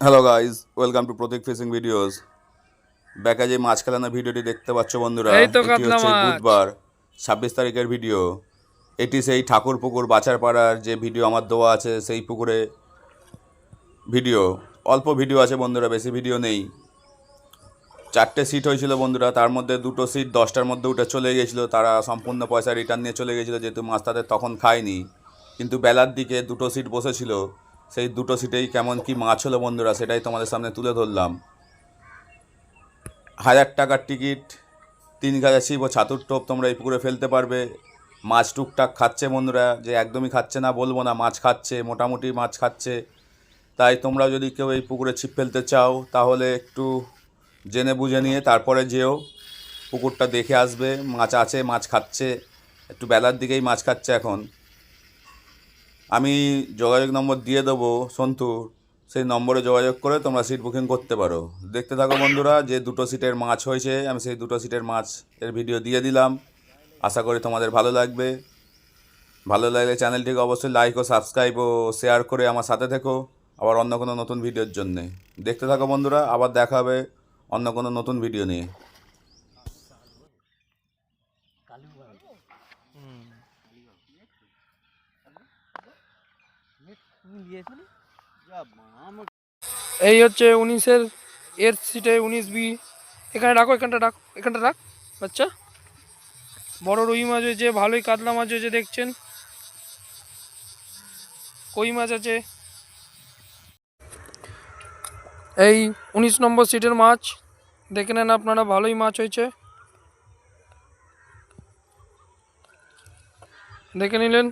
Hello guys welcome to Pratik fishing videos ব্যাকা যে মাছ খেলানোর ভিডিওটি দেখতে পাচ্ছ বন্ধুরা এই তো এটি কাতলা হচ্ছে মাছ। বুধবার ছাব্বিশ তারিখের ভিডিও। এটি সেই ঠাকুর পুকুর বাচার পাড়ার যে ভিডিও আমার দেওয়া আছে সেই পুকুরে ভিডিও। অল্প ভিডিও আছে বন্ধুরা বেশি ভিডিও নেই। চারটে সিট হয়েছিল বন্ধুরা তার মধ্যে দুটো সিট দশটার মধ্যে উঠে চলে গেছিল তারা সম্পূর্ণ পয়সা রিটার্ন নিয়ে চলে গেছিল যেহেতু মাছ তাদের তখন খায়নি। কিন্তু বেলার দিকে দুটো সিট বসেছিল। সেই দুটো সিটেই কেমন কি মাছ হলো বন্ধুরা, সেটাই তোমাদের সামনে তুলে ধরলাম। হাজার টাকার টিকিট, তিন গাছা ছিপ ও ছাতুর টোপ তোমরা এই পুকুরে ফেলতে পারবে। মাছ টুকটাক খাচ্ছে বন্ধুরা, যে একদমই খাচ্ছে না বলব না, মাছ খাচ্ছে, মোটামুটি মাছ খাচ্ছে। তাই তোমরা যদি কেউ এই পুকুরে ছিপ ফেলতে চাও, তাহলে একটু জেনে বুঝে নিয়ে তারপরে যেও। পুকুরটা দেখে আসবে, মাছ আছে, মাছ খাচ্ছে, একটু বেলার দিকেই মাছ খাচ্ছে এখন। আমি যোগাযোগ নম্বর দিয়ে দেবো সন্তুর সেই নম্বরে যোগাযোগ করে তোমরা সিট বুকিং করতে পারো। দেখতে থাকো বন্ধুরা, যে দুটো সিটের মাছ হয়েছে, আমি সেই দুটো সিটের মাছ এর ভিডিও দিয়ে দিলাম। আশা করি তোমাদের ভালো লাগবে। ভালো লাগলে চ্যানেলটিকে অবশ্যই লাইক ও সাবস্ক্রাইব ও শেয়ার করে আমার সাথে থেকো। আবার অন্য কোনো নতুন ভিডিওর জন্যে। দেখতে থাকো বন্ধুরা, আবার দেখা হবে অন্য কোনো নতুন ভিডিও নিয়ে। এই হচ্ছে উনিশের এর সিটে উনিশ বি। এখানে রাখো এখানটা রাখ এখানটা রাখ বাচ্চা। বড় রুই মাছ হয়েছে, ভালোই কাতলা মাছ হয়েছে, দেখছেন। কই মাছ আছে? এই উনিশ নম্বর সিটের মাছ, দেখে নেন আপনারা, ভালোই মাছ হয়েছে। দেখে নিলেন